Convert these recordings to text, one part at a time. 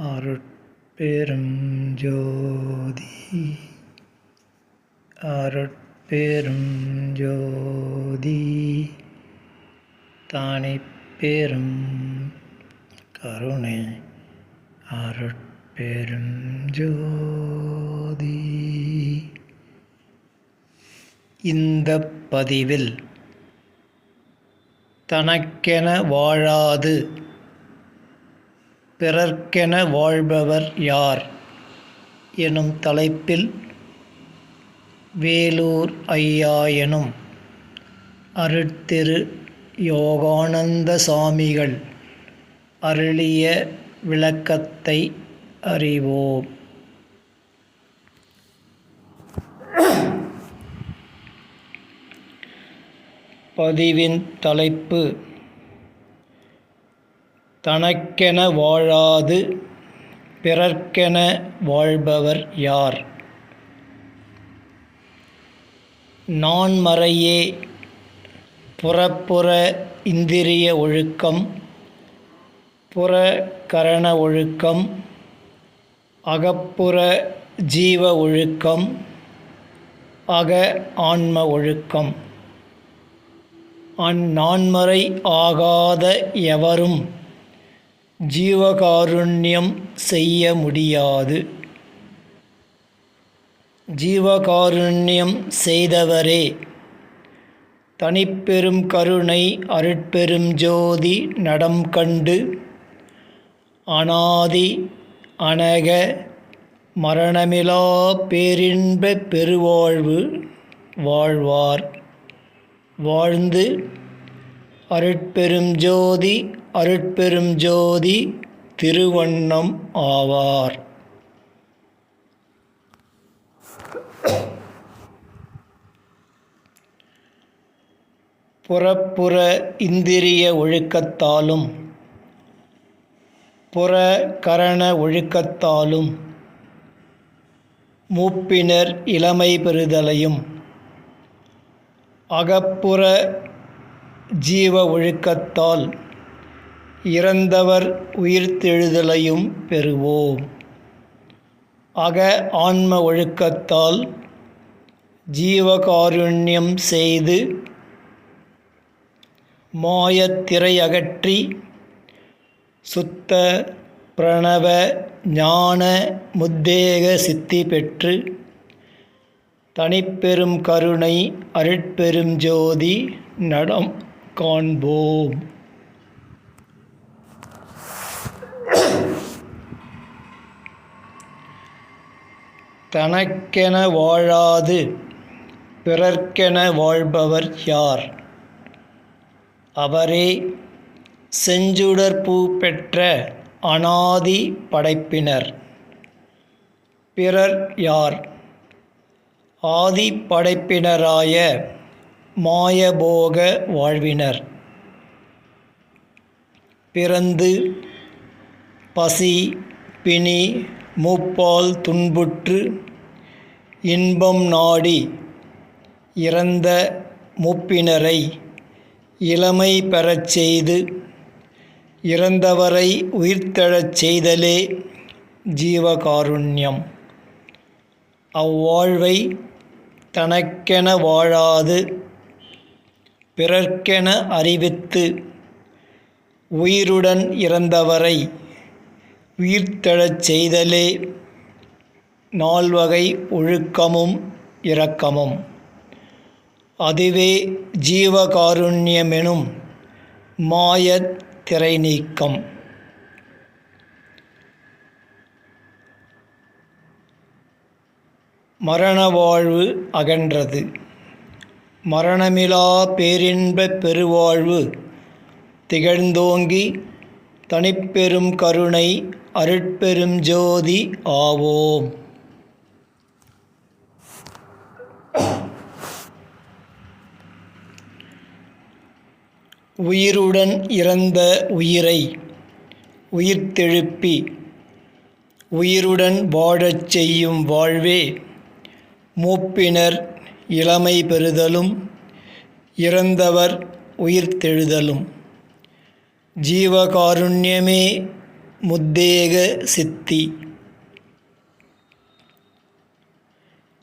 அருட்பெரும் ஜோதி அருட்பெரும் ஜோதி தானிப்பெரும் கருணை. அருட்பெரும் ஜோதி இந்த பதிவில் தனக்கென வாழாது பிறர்க்கென வாழ்பவர் யார்? எனும் தலைப்பில் வேலூர் ஐயா எனும் அருட்திரு யோகானந்த சாமிகள் அருளிய விளக்கத்தை அறிவோம். பதிவின் தலைப்பு தனக்கென வாழாது பிறர்க்கென வாழ்பவர் யார்? நான்மறையே புறப்புற இந்திரிய ஒழுக்கம் புற கரண ஒழுக்கம் அகப்புற ஜீவ ஒழுக்கம் அக ஆன்ம ஒழுக்கம். அந்நான்மறை ஆகாத எவரும் ஜீவகாருண்யம் செய்ய முடியாது. ஜீவகாருண்யம் செய்தவரே. தனிப்பெரும் கருணை அருட்பெரும் ஜோதி நடம் கண்டு அனாதி அனக மரணமிலா பேரின்ப பெருவாழ்வு வாழ்வார். வாழ்ந்து அருட்பெரும் ஜோதி அருட்பெரும் ஜோதி திருவண்ணம் ஆவார். புறப்புற இந்திரிய ஒழுக்கத்தாலும் புற கரண ஒழுக்கத்தாலும் மூப்பினர் இளமை பெறுதலையும் அகப்புற ஜீவ ஒழுக்கத்தால் இறந்தவர் உயிர்த்தெழுதலையும் பெறுவோம். அக ஆன்ம ஒழுக்கத்தால் ஜீவகாருண்யம் செய்து மாயத்திரை அகற்றி சுத்த பிரணவ ஞான முத்தேக சித்தி பெற்று தனிப்பெரும் கருணை அருட்பெரும் ஜோதி நடம் காண்போம். தனக்கென வாழாது பிறர்க்கென வாழ்பவர் யார்? அவரே செஞ்சுடற்பூ பெற்ற அனாதி படைப்பினர். பிறர் யார்? ஆதி படைப்பினராய மாயபோக வாழ்வினர். பிறந்து பசி பிணி மூப்பால் துன்புற்று இன்பம் நாடி இறந்த மூப்பினரை இளமை பெறச் செய்து இறந்தவரை உயிர்த்தெழச் செய்தலே ஜீவகாருண்யம். அவ்வாழ்வை தனக்கென வாழாது பிறர்க்கென அறிவித்து உயிருடன் இறந்தவரை உயிர்த்தெழச் செய்தலே நால்வகை ஒழுக்கமும் இரக்கமும். அதுவே ஜீவகாருண்யமெனும் மாயத் திரை நீக்கம் மரண வாழ்வு அகன்றது. மரணமிலா பேரின்ப பெருவாழ்வு திகழ்ந்தோங்கி தனிப்பெரும் கருணை அருட்பெரும் ஜோதி ஆவோம். உயிருடன் இறந்த உயிரை உயிர்த்தெழுப்பி உயிருடன் வாழச் செய்யும் வாழ்வே மூப்பினர் இளமை பெறுதலும் இறந்தவர் உயிர்த்தெழுதலும் ஜீவகாருண்யமே முத்தேக சித்தி.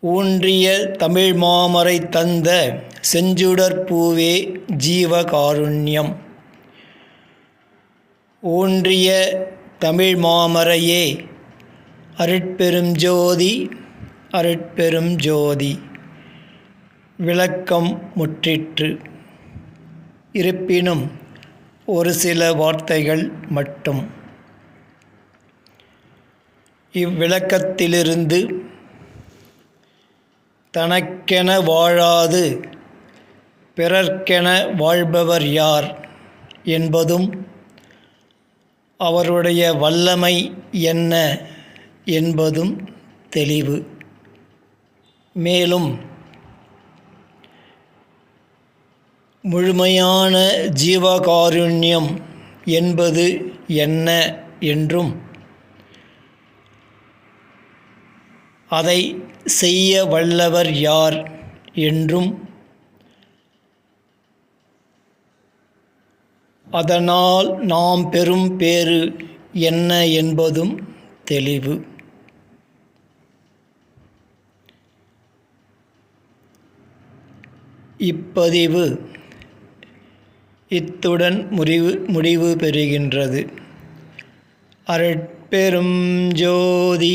ஊன்றிய தமிழ் மாமரை தந்த செஞ்சுடற்பூவே ஜீவகாருண்யம். ஊன்றிய தமிழ் மாமரையே அருட்பெரும் ஜோதி அருட்பெரும் ஜோதி. விளக்கம் முற்றிற்று. இருப்பினும் ஒரு சில வார்த்தைகள் மட்டும். இவ்விளக்கத்திலிருந்து தனக்கென வாழாது பிறர்க்கென வாழ்பவர் யார் என்பதும் அவருடைய வல்லமை என்ன என்பதும் தெளிவு. மேலும் முழுமையான ஜீவகாருண்யம் என்பது என்ன என்றும் அதை செய்ய வல்லவர் யார் என்றும் அதனால் நாம் பெறும் பேறு என்ன என்பதும் தெளிவு. இப்பதிவு இத்துடன் முடிவு முடிவு பெறுகின்றது. அருட்பெரும் ஜோதி